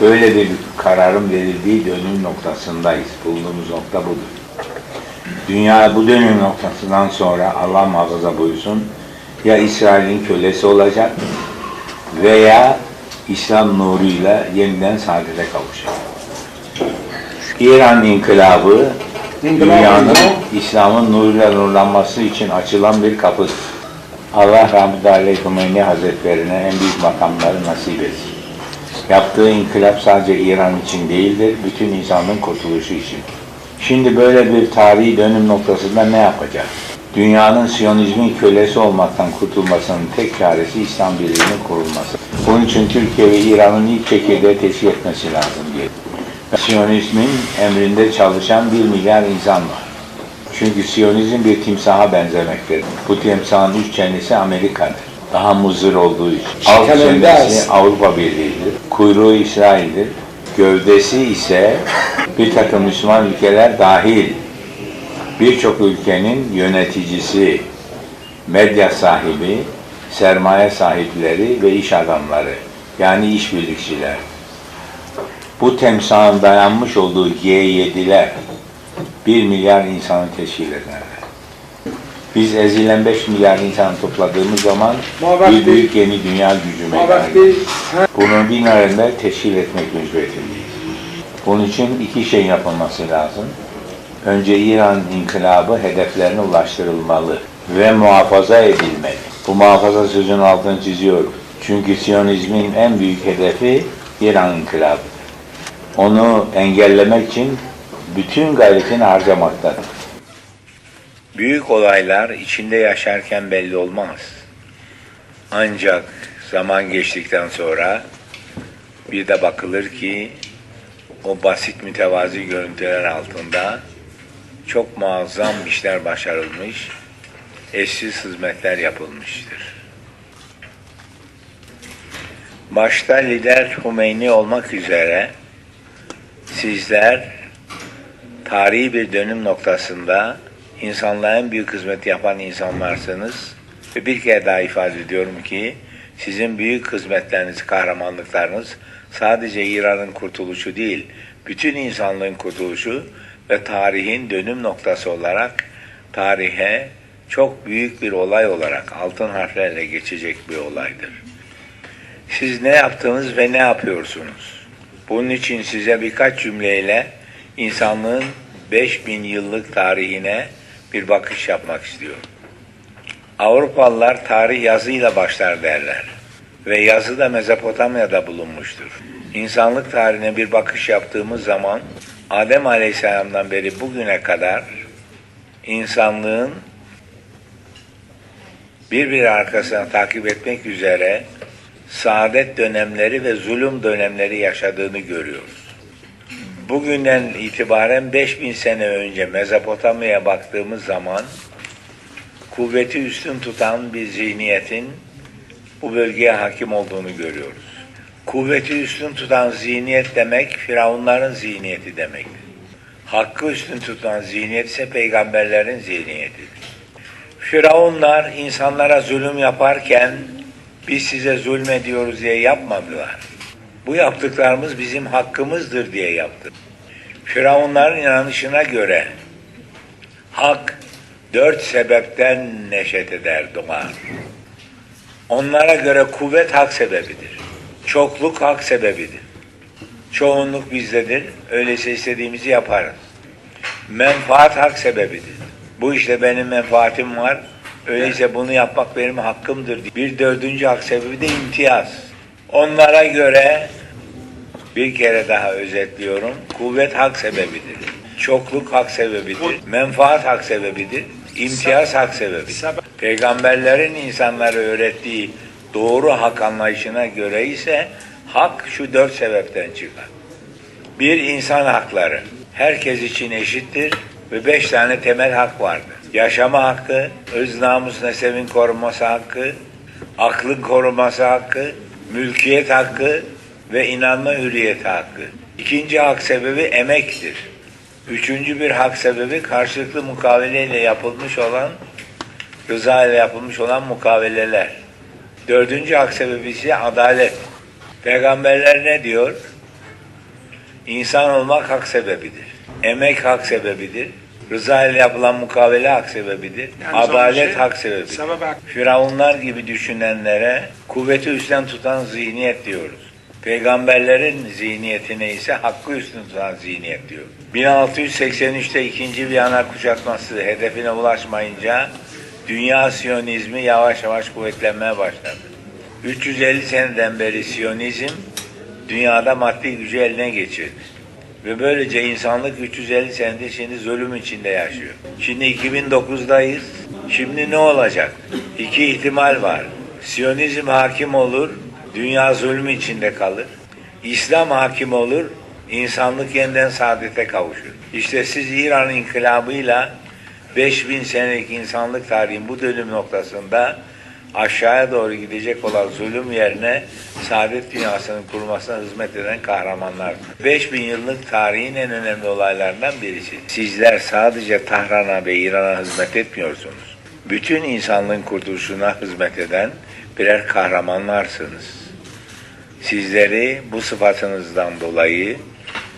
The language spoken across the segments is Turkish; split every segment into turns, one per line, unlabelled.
Böyle bir kararın verildiği dönüm noktasındayız. Bulunduğumuz nokta budur. Dünya bu dönüm noktasından sonra Allah muhafaza buyursun ya İsrail'in kölesi olacak veya İslam nuruyla yeniden saadete kavuşacak. İran inkılabı dünyanın İslam'ın nuruyla nurlanması için açılan bir kapıdır. Allah aleyhi Hümeyni Hazretlerine en büyük makamları nasip etsin. Yaptığı inkılap sadece İran için değildir, bütün insanlığın kurtuluşu için. Şimdi böyle bir tarihi dönüm noktasında ne yapacağız? Dünyanın Siyonizmin kölesi olmaktan kurtulmasının tek çaresi İslam Birliği'nin kurulması. Bunun için Türkiye ve İran'ın ilk çekirdeği teşkil etmesi lazım diye. Siyonizmin emrinde çalışan bir milyar insan var. Çünkü Siyonizm bir timsaha benzemektedir. Bu timsahın üç çenesi Amerika'dır. Daha muzır olduğu için. Alt çenesi. Avrupa Birliği'dir. Kuyruğu İsrail'dir. Gövdesi ise bir takım Müslüman ülkeler dahil birçok ülkenin yöneticisi, medya sahibi, sermaye sahipleri ve iş adamları yani işbirlikçiler. Bu temsalın dayanmış olduğu G7'ler 1 milyar insanı teşkil ederler. Biz ezilen 5 milyar insan topladığımız zaman bir büyük yeni dünya gücü meydana Bunu bin arında teşkil etmek mecburiyetindeyiz. Bunun için iki şey yapılması lazım. Önce İran inkılabı hedeflerine ulaştırılmalı ve muhafaza edilmeli. Bu muhafaza sözünün altını çiziyorum. Çünkü Siyonizmin en büyük hedefi İran inkılabıdır. Onu engellemek için bütün gayretini harcamaktadır. Büyük olaylar içinde yaşarken belli olmaz. Ancak zaman geçtikten sonra bir de bakılır ki o basit mütevazi görüntüler altında çok muazzam işler başarılmış, eşsiz hizmetler yapılmıştır. Başta lider Hümeyni olmak üzere sizler tarihi bir dönüm noktasında insanlığa en büyük hizmet yapan insanlarsınız. Ve bir kere daha ifade ediyorum ki sizin büyük hizmetleriniz, kahramanlıklarınız sadece İran'ın kurtuluşu değil, bütün insanlığın kurtuluşu ve tarihin dönüm noktası olarak tarihe çok büyük bir olay olarak altın harflerle geçecek bir olaydır. Siz ne yaptınız ve ne yapıyorsunuz? Bunun için size birkaç cümleyle insanlığın 5000 yıllık tarihine bir bakış yapmak istiyorum. Avrupalılar tarih yazıyla başlar derler ve yazı da Mezopotamya'da bulunmuştur. İnsanlık tarihine bir bakış yaptığımız zaman Adem Aleyhisselam'dan beri bugüne kadar insanlığın birbiri arkasına takip etmek üzere saadet dönemleri ve zulüm dönemleri yaşadığını görüyoruz. Bugünden itibaren 5000 sene önce Mezopotamya'ya baktığımız zaman kuvveti üstün tutan bir zihniyetin bu bölgeye hakim olduğunu görüyoruz. Kuvveti üstün tutan zihniyet demek firavunların zihniyeti demektir. Hakkı üstün tutan zihniyet ise peygamberlerin zihniyetidir. Firavunlar insanlara zulüm yaparken biz size zulmediyoruz diye yapmadılar. Bu yaptıklarımız bizim hakkımızdır diye yaptı. Firavunların inanışına göre hak dört sebepten neşet eder, doğar. Onlara göre kuvvet hak sebebidir. Çokluk hak sebebidir. Çoğunluk bizdedir. Öyleyse istediğimizi yaparız. Menfaat hak sebebidir. Bu işte benim menfaatim var. Öyleyse bunu yapmak benim hakkımdır. Bir dördüncü hak sebebi de imtiyaz. Onlara göre bir kere daha özetliyorum. Kuvvet hak sebebidir. Çokluk hak sebebidir. Menfaat hak sebebidir. İmtiyaz hak sebebidir. Peygamberlerin insanlara öğrettiği doğru hak anlayışına göre ise hak şu dört sebepten çıkar. Bir insan hakları. Herkes için eşittir ve beş tane temel hak vardır. Yaşama hakkı, öz namus nesebin korunması hakkı, aklın korunması hakkı, mülkiyet hakkı ve inanma hürriyeti hakkı. İkinci hak sebebi emektir. Üçüncü bir hak sebebi karşılıklı mukaveleyle yapılmış olan, rıza ile yapılmış olan mukaveleler. Dördüncü hak sebebi ise adalet. Peygamberler ne diyor? İnsan olmak hak sebebidir. Emek hak sebebidir. Rıza ile yapılan mukavele hak sebebidir.
Yani
Adalet
şey,
hak sebebidir.
sebep hak.
Firavunlar gibi düşünenlere kuvveti üstten tutan zihniyet diyoruz. Peygamberlerin zihniyetine ise hakkı üstün tutan zihniyet diyoruz. 1683'te ikinci Viyana kuşatması hedefine ulaşmayınca dünya Siyonizmi yavaş yavaş kuvvetlenmeye başladı. 350 seneden beri Siyonizm dünyada maddi gücü eline geçirdi. Ve böylece insanlık 350 senedir şimdi zulüm içinde yaşıyor. Şimdi 2009'dayız. Şimdi ne olacak? İki ihtimal var. Siyonizm hakim olur, dünya zulüm içinde kalır. İslam hakim olur, insanlık yeniden saadete kavuşur. İşte siz İran inkılabıyla 5000 senelik insanlık tarihin bu dönüm noktasında aşağıya doğru gidecek olan zulüm yerine saadet dünyasının kurulmasına hizmet eden kahramanlar. 5000 yıllık tarihin en önemli olaylarından birisi. Sizler sadece Tahran'a ve İran'a hizmet etmiyorsunuz. Bütün insanlığın kurtuluşuna hizmet eden birer kahramanlarsınız. Sizleri bu sıfatınızdan dolayı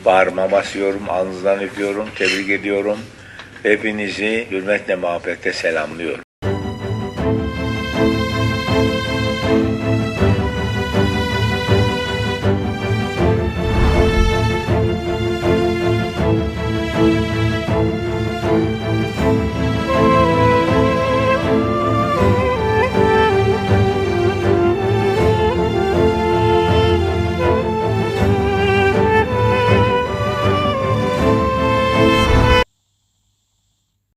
bağrıma basıyorum, alnınızdan öpüyorum, tebrik ediyorum. Hepinizi hürmetle muhabbetle selamlıyorum.